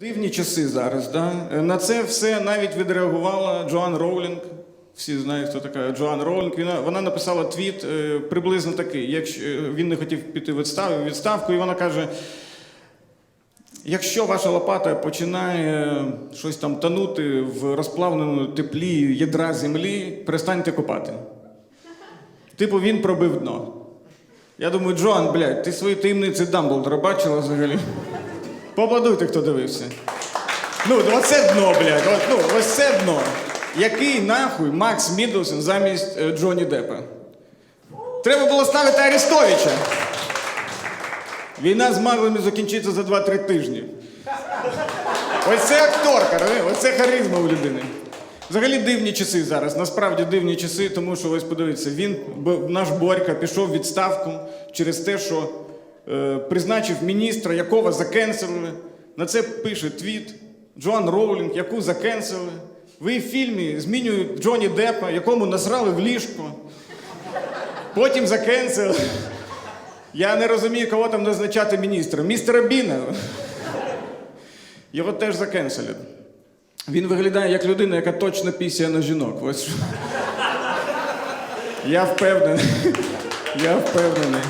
Дивні часи зараз. Да? На це все навіть відреагувала Джоан Роулінг. Всі знають, хто така Джоан Роулінг. Вона, вона написала твіт е, приблизно такий. Якщо е, він не хотів піти в відстав- відставку, і вона каже: якщо ваша лопата починає щось там тонути в розплавленому теплі ядра землі, перестаньте копати. Типу, він пробив дно. Я думаю, Джоан, блядь, ти свої таємниці Дамблдора бачила взагалі? Поаплодуйте, хто дивився. Ну, оце дно, блядь. От, ну, ось це дно. Який нахуй Макс Міддлсон замість е, Джонні Деппа? Треба було ставити Арестовича. Війна з маглами закінчиться за 2-3 тижні. Ось це акторка, розумієш? ось це харизма у людини. Взагалі дивні часи зараз. Насправді дивні часи, тому що ось подивіться, він, наш Борька, пішов в відставку через те, що призначив міністра, якого закенселили. На це пише твіт Джоан Роулінг, яку закенселили. Ви в фільмі змінюють Джонні Деппа, якому насрали в ліжко. Потім закенселили. Я не розумію, кого там назначати міністром. Містера Біна. Його теж закенселять. Він виглядає як людина, яка точно пісяє на жінок. Ось. Я впевнений. Я впевнений.